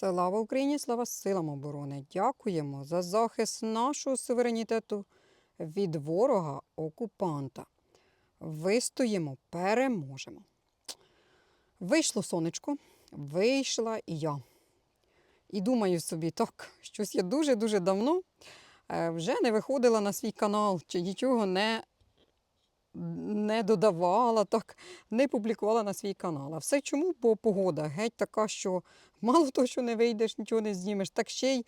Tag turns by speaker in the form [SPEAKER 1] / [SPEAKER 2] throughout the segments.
[SPEAKER 1] Слава Україні, слава силам оборони! Дякуємо за захист нашого суверенітету від ворога окупанта. Вистоїмо, переможемо. Вийшло сонечко, вийшла і я. І думаю собі, так, щось я дуже-дуже давно е, вже не виходила на свій канал, чи нічого не, не додавала, так, не публікувала на свій канал. А все чому? Бо погода геть така, що мало того, що не вийдеш, нічого не знімеш, так ще й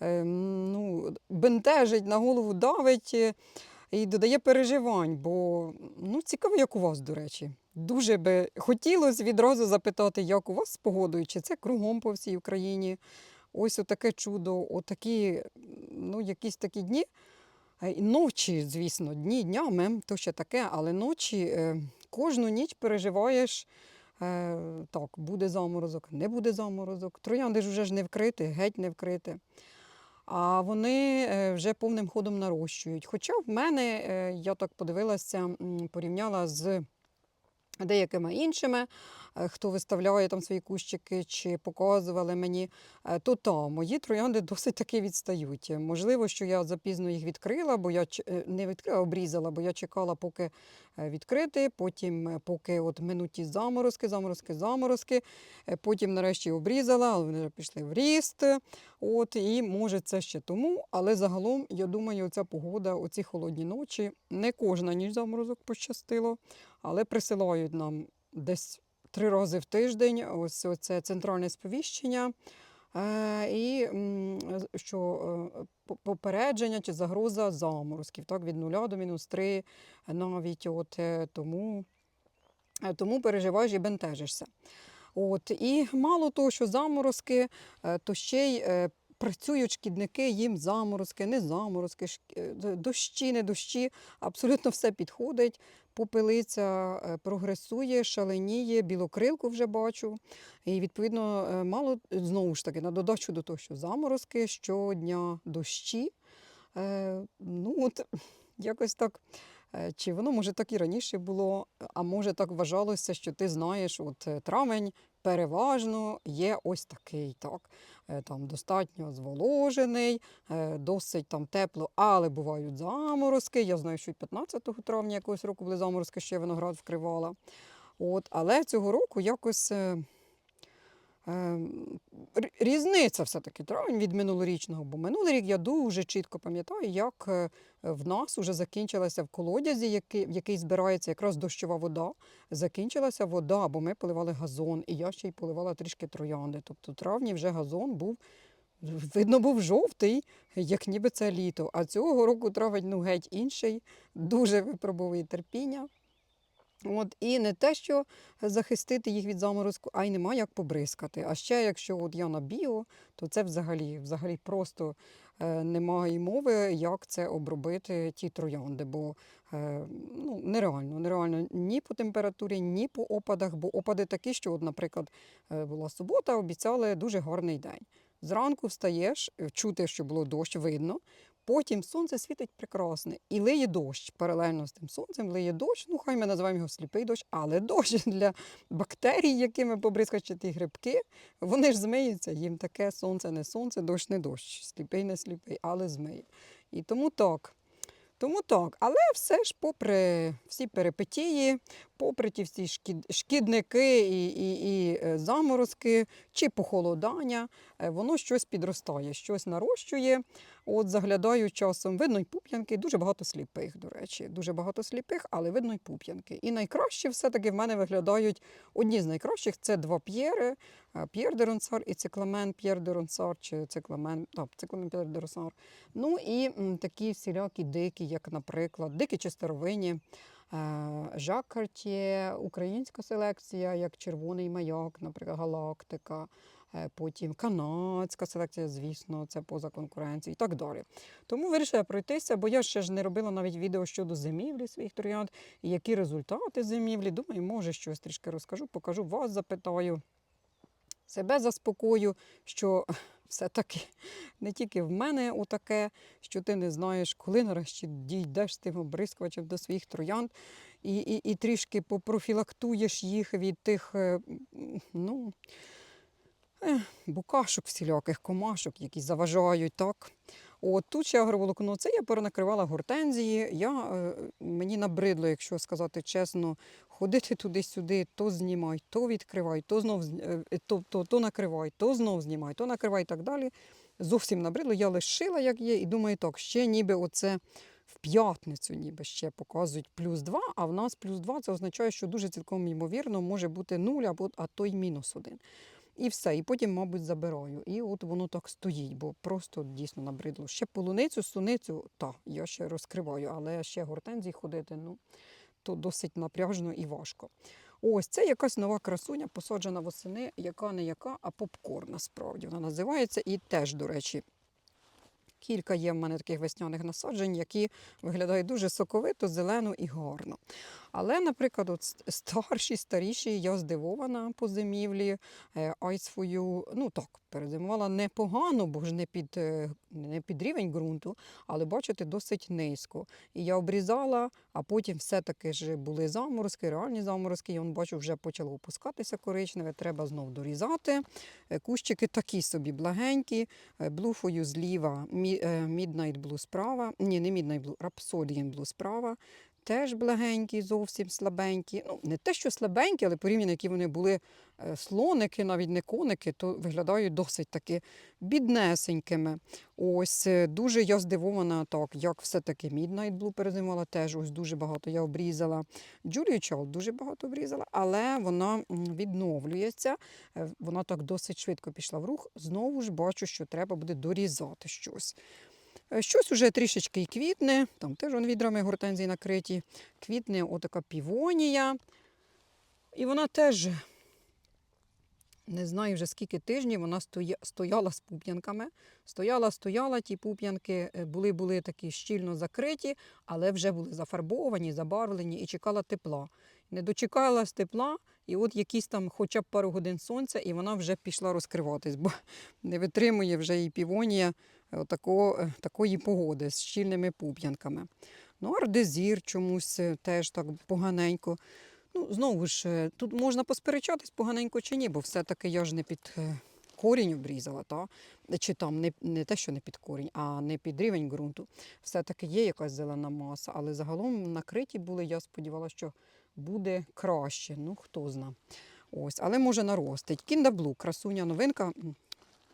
[SPEAKER 1] е, ну, бентежить, на голову давить е, і додає переживань. Бо ну, цікаво, як у вас, до речі. Дуже би хотілося відразу запитати, як у вас з погодою, чи це кругом по всій Україні. Ось отаке чудо, отакі, ну, якісь такі дні. Е, Ночі, звісно, дні днями, то ще таке, але ночі е, кожну ніч переживаєш. Е, так, буде заморозок, не буде заморозок. Троянди ж вже ж не вкрити, геть не вкрити. А вони е, вже повним ходом нарощують. Хоча в мене, е, я так подивилася, порівняла з деякими іншими, е, хто виставляє там свої кущики чи показували мені, е, то та, мої троянди досить таки відстають. Можливо, що я запізно їх відкрила, бо я е, не відкрила, обрізала, бо я чекала, поки відкрити, потім поки от минуть ті заморозки, заморозки, заморозки. Потім нарешті обрізала, але вони вже пішли в ріст. От, і може це ще тому, але загалом, я думаю, ця погода, оці холодні ночі, не кожна ніч заморозок пощастило, але присилають нам десь три рази в тиждень ось це центральне сповіщення. Е, і що е, попередження чи загроза заморозків, так, від 0 до мінус 3 навіть. От, е, тому, тому переживаєш і бентежишся. От, і мало того, що заморозки, то ще й працюють шкідники, їм заморозки, не заморозки, дощі, не дощі, абсолютно все підходить. Попелиця е, прогресує, шаленіє, білокрилку вже бачу. І відповідно е, мало знову ж таки на додачу до того, що заморозки щодня дощі. Е, ну от якось так. Е, Чи воно може так і раніше було, а може так вважалося, що ти знаєш, от е, травень переважно є ось такий, так. Е, Там достатньо зволожений, досить там тепло, але бувають заморозки. Я знаю, що і 15 травня якогось року були заморозки, ще виноград вкривала. От, але цього року якось. Е, е, р- Різниця все-таки травень від минулорічного, бо минулий рік я дуже чітко пам'ятаю, як е, в нас вже закінчилася в колодязі, який, в який збирається якраз дощова вода. Закінчилася вода, бо ми поливали газон, і я ще й поливала трішки троянди. Тобто в травні вже газон був. Видно, був жовтий, як ніби це літо. А цього року травень ну, геть інший, дуже випробовує терпіння. От, і не те, що захистити їх від заморозку, а й нема як побризкати. А ще якщо от я на біо, то це взагалі, взагалі просто е, немає мови, як це обробити ті троянди. Бо е, ну, нереально, нереально ні по температурі, ні по опадах. Бо опади такі, що, от, наприклад, е, була субота, обіцяли дуже гарний день. Зранку встаєш, чути, що було дощ, видно. Потім сонце світить прекрасне і лиє дощ. Паралельно з тим сонцем лиє дощ. Ну, хай ми називаємо його сліпий дощ, але дощ для бактерій, якими побризкають ті грибки, вони ж змиються. Їм таке сонце не сонце, дощ не дощ. Сліпий не сліпий, але змиє. І тому так. Тому так, але все ж, попри всі перипетії, попри ті всі шкідники і, і, і е, заморозки чи похолодання, е, воно щось підростає, щось нарощує. От заглядаю часом, видно й пуп'янки, дуже багато сліпих, до речі, дуже багато сліпих, але видно й пуп'янки. І найкраще все-таки в мене виглядають одні з найкращих це два п'єри, е, П'єр де Ронсар і цикламен П'єр де Ронсар, чи цикламен, так, цикламен П'єр де Ронсар. Ну і такі всілякі дикі, як, наприклад, дикі чи старовинні. Е, Жак Картє, українська селекція, як червоний маяк, наприклад, галактика. е, Потім канадська селекція, звісно, це поза конкуренцією і так далі. Тому вирішила пройтися, бо я ще ж не робила навіть відео щодо зимівлі своїх троянд, які результати зимівлі. Думаю, може щось трішки розкажу, покажу, вас запитаю. Себе заспокою, що все-таки не тільки в мене отаке, що ти не знаєш, коли нарешті дійдеш тим обрискувачем до своїх троянд і, і, і трішки попрофілактуєш їх від тих, е, ну, букашок всіляких, комашок, які заважають так. От тут ще агроволокно, це я перенакривала гортензії. Я, е, мені набридло, якщо сказати чесно, ходити туди-сюди, то знімай, то відкривай, то знов е, то, то, то накривай, то знов знімай, то накривай і так далі. Зовсім набридло. Я лишила, як є, і думаю, так, ще ніби оце в п'ятницю ніби ще показують плюс 2, а в нас плюс 2 це означає, що дуже цілком ймовірно може бути 0 або а то й мінус 1. І все, і потім, мабуть, забираю. І от воно так стоїть, бо просто дійсно набридло. Ще полуницю, суницю, та, я ще розкриваю, але ще гортензії ходити, ну, то досить напряжно і важко. Ось це якась нова красуня, посаджена восени, яка не яка, а попкорн насправді вона називається. І теж, до речі, кілька є в мене таких весняних насаджень, які виглядають дуже соковито, зелено і гарно. Але, наприклад, от старші, старіші, я здивована по зимівлі. Е, Ice ну так, перезимувала непогано, бо ж не під, е, не під рівень ґрунту, але бачите, досить низько. І я обрізала, а потім все-таки ж були заморозки, реальні заморозки. Я бачу, вже почало опускатися коричневе, треба знов дорізати. Е, Кущики такі собі благенькі. You зліва, Midnight Blue справа. Ні, не Midnight Blue, Rhapsodian Blue справа. Теж благенькі, зовсім слабенькі. Ну, не те, що слабенькі, але порівняно, які вони були е, слоники, навіть не коники, то виглядають досить таки біднесенькими. Ось е, дуже я здивована так, як все-таки Midnight Blue перезимувала, теж ось дуже багато я обрізала. Julia Child дуже багато обрізала, але вона відновлюється. Е, Вона так досить швидко пішла в рух. Знову ж бачу, що треба буде дорізати щось. Е, Щось уже трішечки і квітне, там теж вон відрами гортензії накриті. Квітне отака півонія. І вона теж, не знаю вже скільки тижнів, вона стояла з пуп'янками. Стояла, стояла, ті пуп'янки е, були, були такі щільно закриті, але вже були зафарбовані, забарвлені і чекала тепла. Не дочекалась тепла, і от якісь там хоча б пару годин сонця, і вона вже пішла розкриватись, бо не витримує вже і півонія е, отако- е, такої погоди з щільними пуп'янками. Ну, ардезір чомусь е, теж так поганенько. Ну, знову ж, тут можна посперечатись поганенько чи ні, бо все-таки я ж не під корінь обрізала, та? чи там не, не те, що не під корінь, а не під рівень ґрунту. Все-таки є якась зелена маса, але загалом накриті були, я сподівалася, що буде краще. Ну, хто зна. Ось, але може наростить. Кіндаблу, красуня новинка.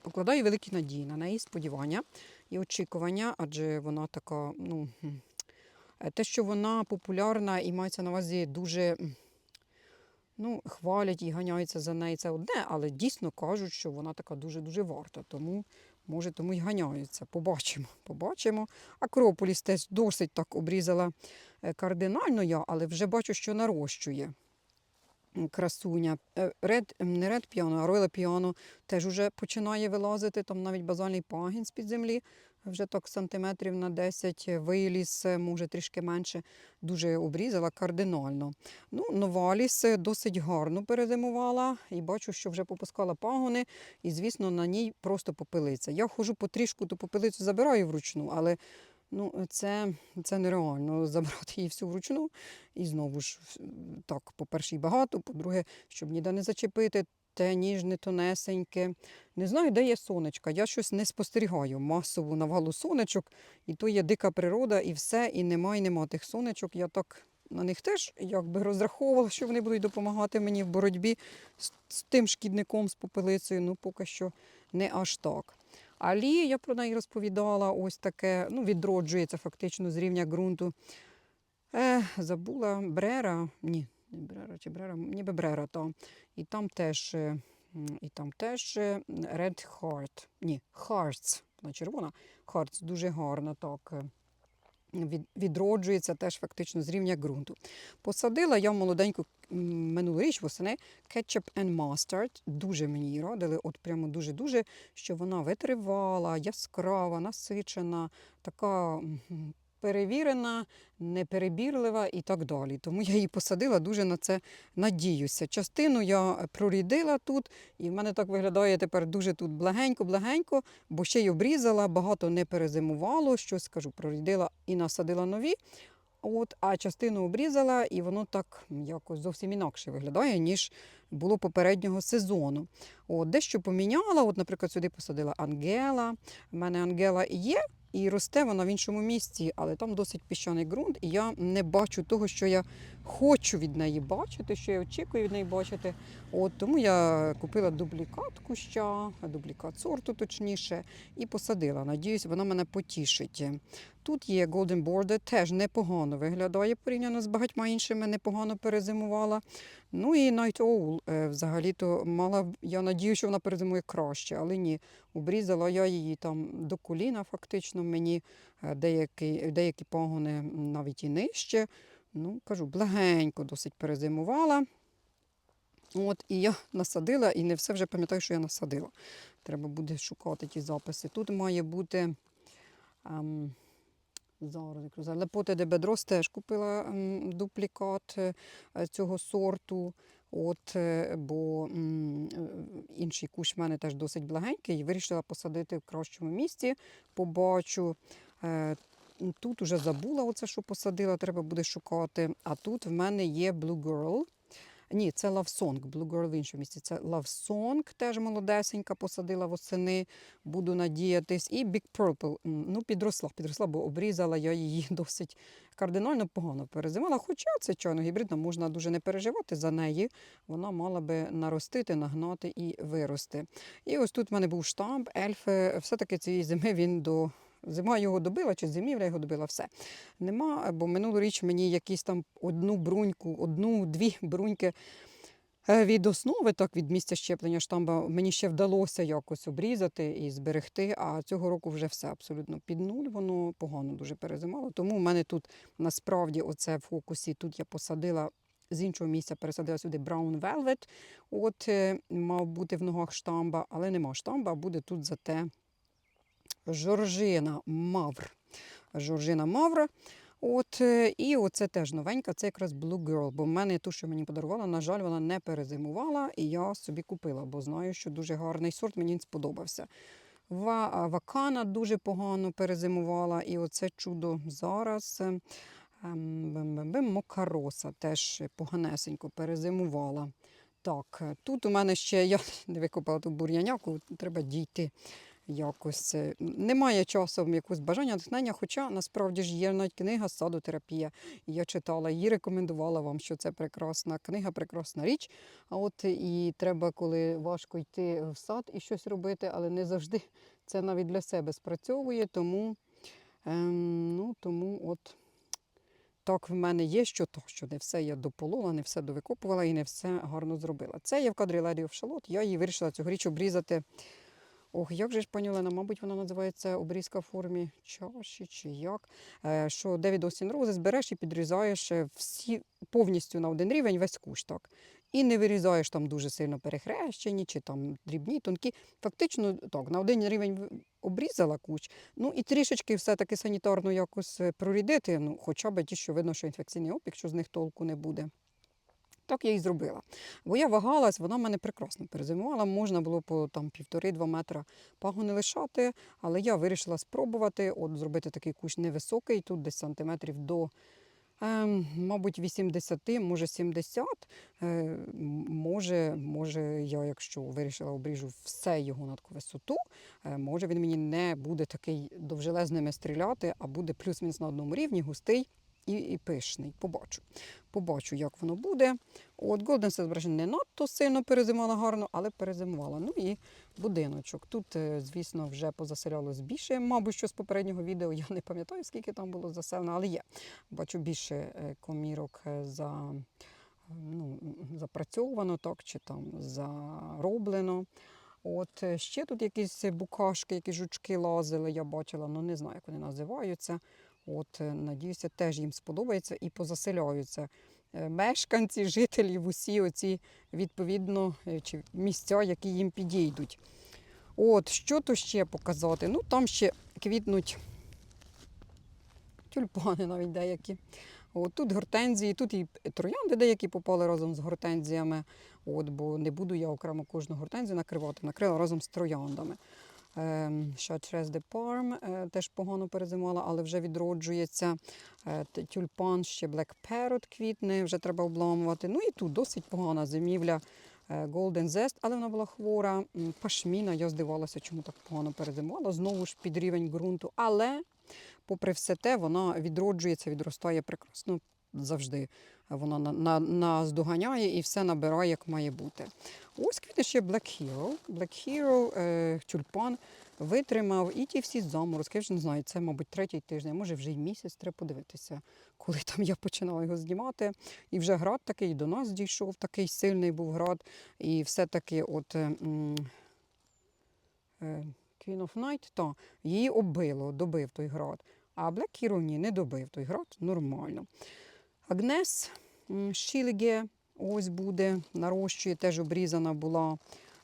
[SPEAKER 1] Покладаю великі надії на неї, сподівання і очікування, адже вона така, ну, е, те, що вона популярна і мається на увазі дуже ну, хвалять і ганяються за неї, це одне, але дійсно кажуть, що вона така дуже-дуже варта. Тому, може, тому й ганяються. Побачимо. побачимо. Акрополіс теж досить так обрізала е, кардинально я, але вже бачу, що нарощує. Красуня. Е, Ред, не ред піано, а ройле піано теж уже починає вилазити. Там навіть базальний пагін з-під землі. Вже так сантиметрів на 10 виліз, може трішки менше, дуже обрізала кардинально. Ну, Новаліс е, досить гарно перезимувала і бачу, що вже попускала пагони, і, звісно, на ній просто попелиця. Я хожу потрішку, ту попелицю забираю вручну, але ну, це, це нереально забрати її всю вручну. І знову ж, так, по-перше, багато, по-друге, щоб ніде не зачепити. Те ніжне, тонесеньке. Не знаю, де є сонечка. Я щось не спостерігаю масову навалу сонечок, і то є дика природа, і все, і нема, і нема тих сонечок. Я так на них теж якби розраховувала, що вони будуть допомагати мені в боротьбі з, з тим шкідником, з попелицею. Ну, поки що не аж так. Алі, я про неї розповідала, ось таке, ну, відроджується фактично з рівня ґрунту. Е, забула Брера, ні, не Брера чи Брера, ніби Брера то І там теж, е, і там теж е, Red Heart. Ні, Hearts, вона червона. Hearts дуже гарна так. Від, відроджується теж фактично з рівня ґрунту. Посадила я в молоденьку минулоріч восени кетчуп and mustard. Дуже мені її радили, от прямо дуже-дуже, що вона витривала, яскрава, насичена, така перевірена, неперебірлива і так далі. Тому я її посадила, дуже на це надіюся. Частину я прорідила тут, і в мене так виглядає тепер дуже тут благенько-благенько, бо ще й обрізала, багато не перезимувало, щось скажу, прорідила і насадила нові. От, а частину обрізала, і воно так якось зовсім інакше виглядає, ніж було попереднього сезону. От, дещо поміняла. От, наприклад, сюди посадила Ангела. У мене Ангела є, і росте вона в іншому місці, але там досить піщаний ґрунт, і я не бачу того, що я хочу від неї бачити, що я очікую від неї бачити. От тому я купила дублікат куща, дублікат сорту, точніше, і посадила. Надіюсь, вона мене потішить. Тут є Golden Border, теж непогано виглядає порівняно з багатьма іншими, непогано перезимувала. Ну і Night Owl, е, взагалі-то мала, я надію, що вона перезимує краще, але ні. Обрізала я її там до коліна, фактично мені е, деякі, деякі пагони навіть і нижче. Ну, кажу, благенько досить перезимувала. От, і я насадила, і не все вже пам'ятаю, що я насадила. Треба буде шукати ті записи. Тут має бути. Ем, Зараз казала, Лепоте де Бедрос теж купила ем, дуплікат е, цього сорту. От, е, бо м, е, інший кущ в мене теж досить благенький, і вирішила посадити в кращому місці. Побачу. Е, Тут уже забула оце, що посадила, треба буде шукати. А тут в мене є Blue Girl. Ні, це Love Song. Blue Girl в іншому місці. Це Love Song, теж молодесенька, посадила восени, буду надіятись. І Big Purple. Ну, підросла, підросла, бо обрізала я її досить кардинально погано перезимала. Хоча це чайно гібридна, можна дуже не переживати за неї. Вона мала би наростити, нагнати і вирости. І ось тут в мене був штамп, ельф. е, Все-таки цієї зими він до. Зима його добила, чи зимівля його добила, все. Нема, бо минулоріч мені якісь там одну бруньку, одну-дві бруньки е, від основи, так від місця щеплення штамба, мені ще вдалося якось обрізати і зберегти. А цього року вже все абсолютно під нуль, воно погано дуже перезимало. Тому в мене тут насправді оце в фокусі. Тут я посадила. З іншого місця пересадила сюди Brown Velvet. От е, мав бути в ногах штамба, але нема штамба, буде тут зате Жоржина Мавр. Жоржина Мавра. От, е, і оце теж новенька, це якраз Blue Girl, бо в мене ту, що мені подарувала, на жаль, вона не перезимувала, і я собі купила, бо знаю, що дуже гарний сорт, мені він сподобався. Вакана дуже погано перезимувала, і оце чудо зараз. е, ем, Мокароса теж поганесенько перезимувала. Так, е, тут у мене ще я не викопала ту бур'яняку, треба дійти якось. е, Немає часом якогось бажання натхнення, хоча насправді ж є навіть книга садотерапія. Я читала її, рекомендувала вам, що це прекрасна книга, прекрасна річ. А от і треба, коли важко йти в сад і щось робити, але не завжди це навіть для себе спрацьовує. Тому, ем, ну, тому от. Так, в мене є що то, що не все я дополола, не все довикопувала і не все гарно зробила. Це є в кадрі Lady of Charlotte. Я її вирішила цьогоріч обрізати. Ох, як же ж пані Олена, мабуть, вона називається обрізка в формі чаші чи як. Е, що Девід Остін Роузи збереш і підрізаєш е, всі повністю на один рівень весь. Так. І не вирізаєш там дуже сильно перехрещені чи там дрібні, тонкі. Фактично так, на один рівень обрізала кущ. Ну і трішечки все-таки санітарно якось е, прорідити, ну, хоча б ті, що видно, що інфекційний опік, що з них толку не буде. Так я і зробила. Бо я вагалась, вона мене прекрасно перезимувала. Можна було по там півтори-два метра пагони лишати, але я вирішила спробувати от зробити такий кущ невисокий, тут десь сантиметрів до, ем, мабуть, 80, може 70. Е, може, може, я, якщо вирішила обріжу все його на таку висоту, е, може він мені не буде такий довжелезними стріляти, а буде плюс-мінус на одному рівні, густий і, і пишний. Побачу. Побачу, як воно буде. От Golden Celebration не надто сильно перезимувала гарно, але перезимувала. Ну і будиночок. Тут, е, звісно, вже позаселялось більше. Мабуть, що з попереднього відео я не пам'ятаю, скільки там було заселено, але є. Бачу більше е, комірок е, за, ну, запрацьовано, так, чи там зароблено. От ще тут якісь букашки, які жучки лазили, я бачила, ну не знаю, як вони називаються. От, е, надіюся, теж їм сподобається і позаселяються. Е, Мешканці, жителі в усі оці відповідно е, чи місця, які їм підійдуть. От, що то ще показати? Ну, там ще квітнуть тюльпани навіть деякі. От, тут гортензії, тут і троянди деякі попали разом з гортензіями. От, бо не буду я окремо кожну гортензію накривати, накрила разом з трояндами. Ем, Chartres de Parme е, теж погано перезимувала, але вже відроджується. Е, Тюльпан ще Black Parrot квітне, вже треба обламувати. Ну і тут досить погана зимівля. е, Golden Zest, але вона була хвора. Пашміна, я здивалася, чому так погано перезимувала. Знову ж під рівень ґрунту. Але, попри все те, вона відроджується, відростає прекрасно завжди. Вона на, на, наздоганяє і все набирає, як має бути. Ось квітне ще Black Hero. Black Hero, е, тюльпан витримав і ті всі заморозки. Я вже не знаю, це, мабуть, третій тиждень, може вже й місяць, треба подивитися, коли там я починала його знімати. І вже град такий до нас дійшов, такий сильний був град. І все-таки от. е, е, Queen of Night, та, її оббило, добив той град. А Black Hero ні, не добив той град, нормально. Агнес м, ось буде, нарощує, теж обрізана була.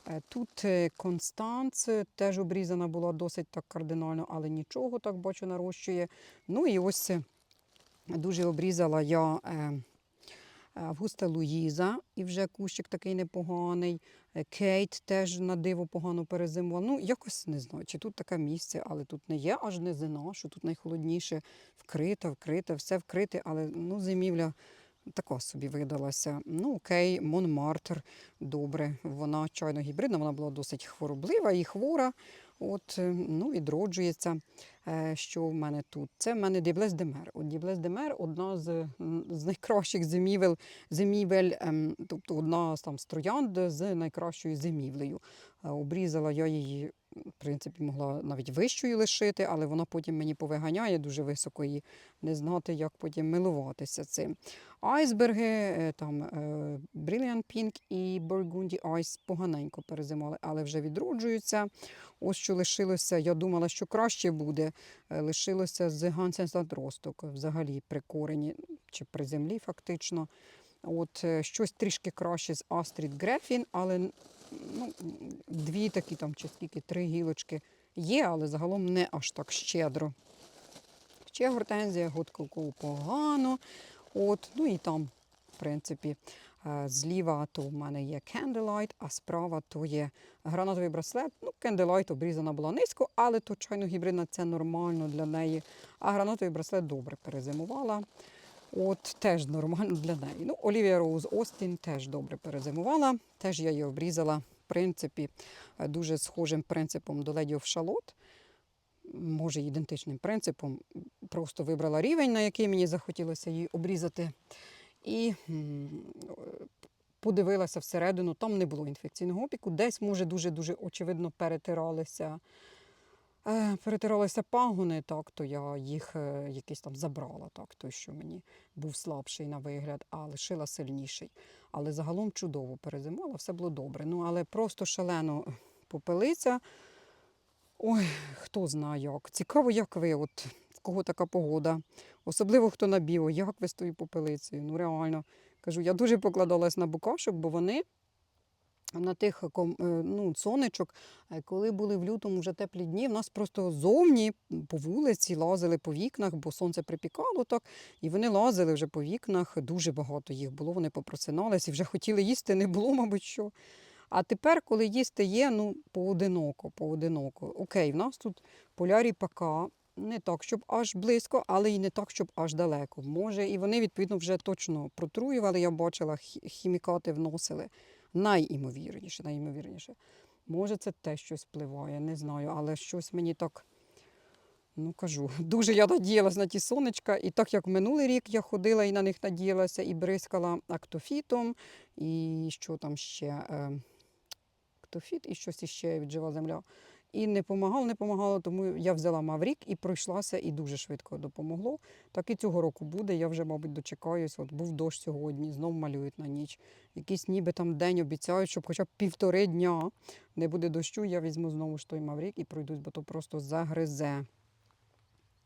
[SPEAKER 1] Е, Тут е, Констанц е, теж обрізана була досить так кардинально, але нічого так бачу нарощує. Ну і ось дуже обрізала я Августа Луїза, і вже кущик такий непоганий. Е, Кейт теж на диво погано перезимувала. Ну, якось не знаю, чи тут таке місце, але тут не є аж низина, що тут найхолодніше, вкрита, вкрита, все вкрите, але ну, зимівля така собі видалася. Ну, окей, Монмартр, добре. Вона чайно гібридна, вона була досить хвороблива і хвора. От, е, ну, відроджується. Е, Що в мене тут? Це в мене Діблес Демер. От Діблес Демер одна з, з найкращих зимівель, зимівель ем, тобто одна з там з троянд з найкращою зимівлею. Е, Обрізала я її, в принципі, могла навіть вищою лишити, але вона потім мені повиганяє дуже високо і не знати, як потім милуватися цим. Айсберги, е, там е, Brilliant Pink і Burgundy Ice поганенько перезимали, але вже відроджуються. Ось що лишилося. Я думала, що краще буде. Е, Лишилося з Гансен росток взагалі при корені чи при землі, фактично. От е, щось трішки краще з Астрід Грефін, але ну, дві такі там чи скільки три гілочки є, але загалом не аж так щедро. Ще гортензія, годкоку погано. От, ну і там, в принципі, е, зліва то в мене є Candlelight, а справа то є гранатовий браслет. Ну, Candlelight обрізана була низько, але то чайно гібридна це нормально для неї. А гранатовий браслет добре перезимувала. От теж нормально для неї. Ну, Олівія Роуз Остін теж добре перезимувала. Теж я її обрізала, в принципі, е, дуже схожим принципом до of Charlotte. Може, ідентичним принципом. Просто вибрала рівень, на який мені захотілося її обрізати. І е, подивилася всередину, там не було інфекційного опіку. Десь, може, дуже-дуже очевидно перетиралися. Е, Перетиралися пагони, так, то я їх е, якийсь там забрала, так, той, що мені був слабший на вигляд, а лишила сильніший. Але загалом чудово перезимувала, все було добре. Ну, але просто шалено попелиця. Ой, хто знає як. Цікаво, як ви, от в кого така погода. Особливо хто на біо, як ви з тою попелицею. Ну реально. Кажу, я дуже покладалась на букашок, бо вони на тих е, ну, сонечок, е, коли були в лютому вже теплі дні, в нас просто зовні по вулиці лазили по вікнах, бо сонце припікало так, і вони лазили вже по вікнах. Дуже багато їх було. Вони попросинались і вже хотіли їсти, не було, мабуть, що. А тепер, коли їсти є, ну, поодиноко, поодиноко. Окей, в нас тут полярі пока не так, щоб аж близько, але і не так, щоб аж далеко. Може, і вони, відповідно, вже точно протруювали, я бачила, хімікати вносили. Найімовірніше, найімовірніше. Може, це те щось впливає, не знаю, але щось мені так. Ну, кажу, дуже я надіялась на ті сонечка, і так як минулий рік я ходила і на них надіялася, і бризкала актофітом, і що там ще е, актофіт, і щось іще віджива земля. І не помагало, не помагало, тому я взяла Маврік і пройшлася, і дуже швидко допомогло. Так і цього року буде. Я вже, мабуть, дочекаюсь. От був дощ сьогодні, знов малюють на ніч. Якийсь ніби там день обіцяють, щоб хоча б півтори дня не буде дощу, я візьму знову ж той Маврік і пройдусь, бо то просто загризе.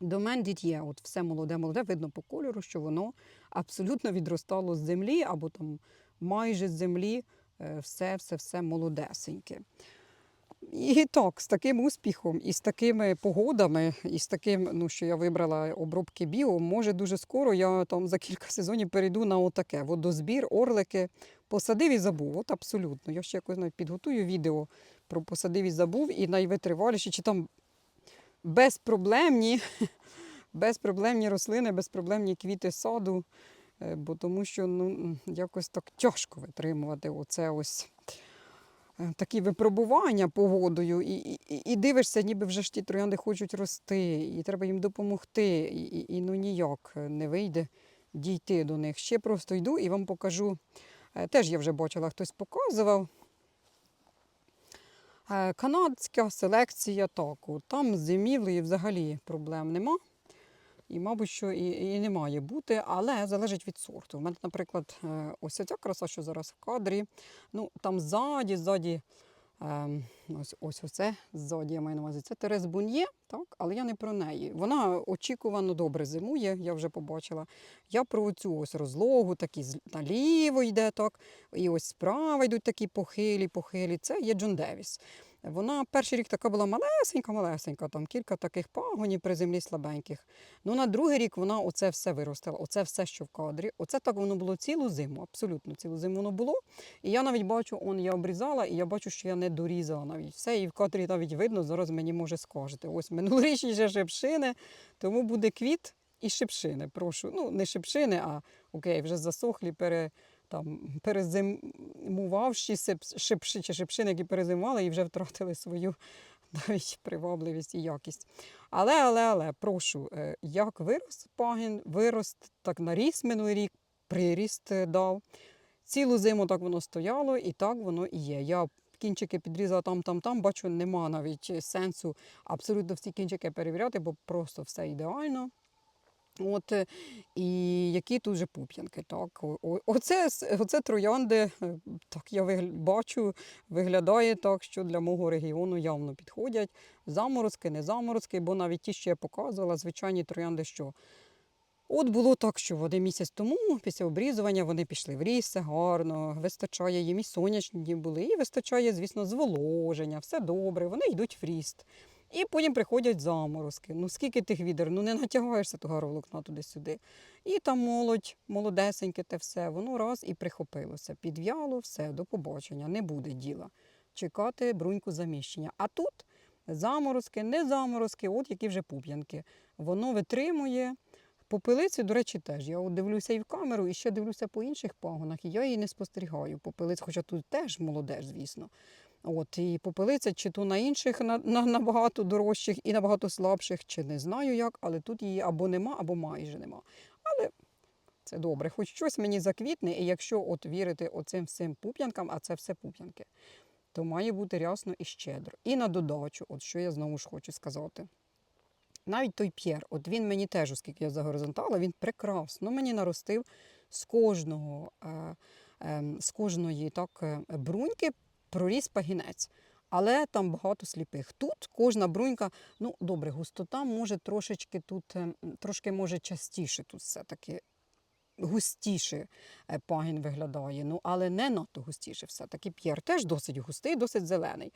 [SPEAKER 1] Домен діт'є, от все молоде, молоде, видно по кольору, що воно абсолютно відростало з землі або там майже з землі, е, все, все, все молодесеньке. І так, з таким успіхом, і з такими погодами, і з таким, ну, що я вибрала обробки біо, може дуже скоро я там за кілька сезонів перейду на отаке. Водозбір, орлики, посадив і забув. От абсолютно. Я ще якось навіть підготую відео про посадив і забув, і найвитриваліші, чи там безпроблемні, безпроблемні рослини, безпроблемні квіти саду. Е, Бо тому що ну, якось так тяжко витримувати оце ось такі випробування погодою, і, і, і- дивишся, ніби вже ж ті троянди хочуть рости, і треба їм допомогти. І, і, і ну ніяк не вийде дійти до них. Ще просто йду і вам покажу. е, Теж я вже бачила, хтось показував. Е, Канадська селекція таку. Там з взагалі проблем нема. І, мабуть, що і, і не має бути, але залежить від сорту. У мене, наприклад, е, ось ця краса, що зараз в кадрі. Ну, там ззаді, ззаді, ем, ось, ось оце, ззаді я маю на увазі, це Терез Бун'є, так, але я не про неї. Вона очікувано добре зимує, я вже побачила. Я про цю ось розлогу, такі наліво йде, так, і ось справа йдуть такі похилі, похилі. Це є Джон Девіс. Вона перший рік така була малесенька, малесенька, там кілька таких пагонів при землі слабеньких. Ну, на другий рік вона оце все виростила, оце все, що в кадрі. Оце так воно було цілу зиму, абсолютно цілу зиму воно було. І я навіть бачу, он я обрізала, і я бачу, що я не дорізала навіть все. І в кадрі навіть видно, зараз мені може скажете. Ось минулорічні ще шипшини, тому буде квіт і шипшини. Прошу. Ну, не шипшини, а окей, вже засохлі, пере, там, перезимувавші шипши чи шипшини, які перезимували і вже втратили свою навіть привабливість і якість. Але, але, але, прошу, е, як вирос пагін, вирост так наріс минулий рік, приріст е, дав. Цілу зиму так воно стояло, і так воно і є. Я кінчики підрізала там, там, там, бачу, нема навіть е, сенсу абсолютно всі кінчики перевіряти, бо просто все ідеально. От, е, і які тут же пуп'янки. Так. Оце, оце троянди, е, так я вигля- бачу, виглядає так, що для мого регіону явно підходять. Заморозки, не заморозки, бо навіть ті, що я показувала, звичайні троянди, що От було так, що вони місяць тому, після обрізування, вони пішли в ріс, все гарно, вистачає їм і сонячні були, і вистачає, звісно, зволоження, все добре, вони йдуть в ріст. І потім приходять заморозки. Ну скільки тих відер, ну не натягаєшся того волокна туди-сюди. І там молодь, молодесеньке те все, воно раз і прихопилося. Підв'яло, все, до побачення, не буде діла. Чекати бруньку заміщення. А тут заморозки, не заморозки, от які вже пуп'янки. Воно витримує. Попелиці, до речі, теж. Я от дивлюся і в камеру, і ще дивлюся по інших пагонах, і я її не спостерігаю. Попелиць, хоча тут теж молодеж, звісно. От, і попелиця, чи то на інших на, на, набагато дорожчих і набагато слабших, чи не знаю як, але тут її або нема, або майже нема. Але це добре, хоч щось мені заквітне, і якщо от вірити оцим всім пуп'янкам, а це все пуп'янки, то має бути рясно і щедро. І на додачу, от що я знову ж хочу сказати. Навіть той П'єр, от він мені теж, оскільки я за горизонтала, він прекрасно мені наростив з кожного, е, е, з кожної так, е, бруньки проріс пагінець. Але там багато сліпих. Тут кожна брунька, ну добре, густота може трошечки тут, е, трошки може частіше тут все-таки густіше е, пагін виглядає. Ну, але не надто густіше все-таки. П'єр теж досить густий, досить зелений.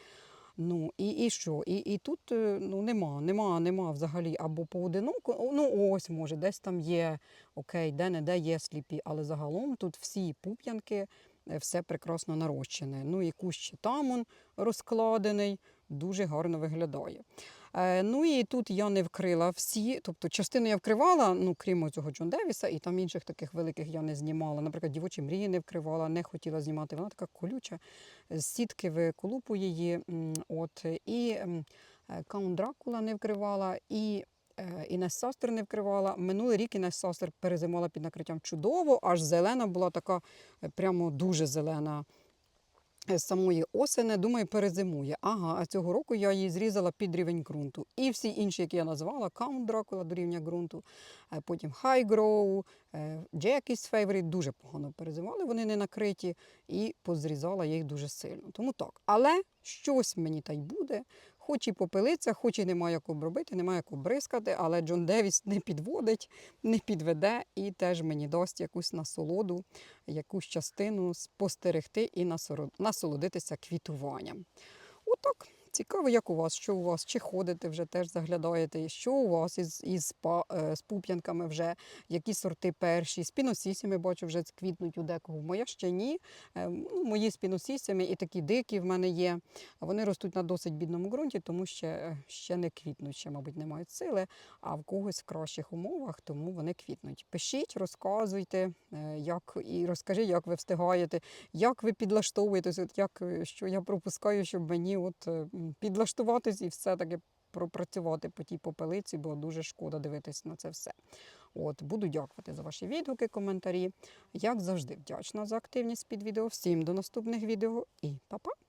[SPEAKER 1] Ну і, і що? І, і тут е, ну, нема, нема, нема взагалі або поодиноко. Ну ось може, десь там є, окей, де-не-де є сліпі, але загалом тут всі пуп'янки, все прекрасно нарощене. Ну і кущ тамон розкладений, дуже гарно виглядає. Е, ну і тут я не вкрила всі, тобто частину я вкривала, ну крім цього Джон Девіса, і там інших таких великих я не знімала. Наприклад, дівочі мрії не вкривала, не хотіла знімати. Вона така колюча, з сітки виколупу її. От, і е, Каун Дракула не вкривала, і е, Інес Састер не вкривала. Минулий рік Інес Састер перезимувала під накриттям чудово, аж зелена була така, е, прямо дуже зелена. З самої осени, думаю, перезимує. Ага, а цього року я її зрізала під рівень ґрунту. І всі інші, які я назвала, Count Dracula до рівня ґрунту, е, потім High Grow, е, Jackie's Favorite, дуже погано перезимували, вони не накриті, і позрізала їх дуже сильно. Тому так. Але щось мені та й буде. Хоч і попилиться, хоч і немає як обробити, немає як обрискати, але Джон Девіс не підводить, не підведе і теж мені дасть якусь насолоду, якусь частину спостерегти і насолодитися квітуванням. Отак. Цікаво, як у вас, що у вас, чи ходите вже теж заглядаєте, що у вас із, із е, з пуп'янками вже, які сорти перші, з піносісями бачу, вже квітнуть у декого. Моя ще ні. Е, ну, Мої з піносісями і такі дикі в мене є. Вони ростуть на досить бідному ґрунті, тому ще, е, ще не квітнуть, ще, мабуть, не мають сили, а в когось в кращих умовах, тому вони квітнуть. Пишіть, розказуйте, як, і розкажи, як ви встигаєте, як ви підлаштовуєтесь, як, що я пропускаю, щоб мені от, підлаштуватись і все-таки пропрацювати по тій попелиці, бо дуже шкода дивитись на це все. От, буду дякувати за ваші відгуки, коментарі. Як завжди, вдячна за активність під відео. Всім до наступних відео і па-па!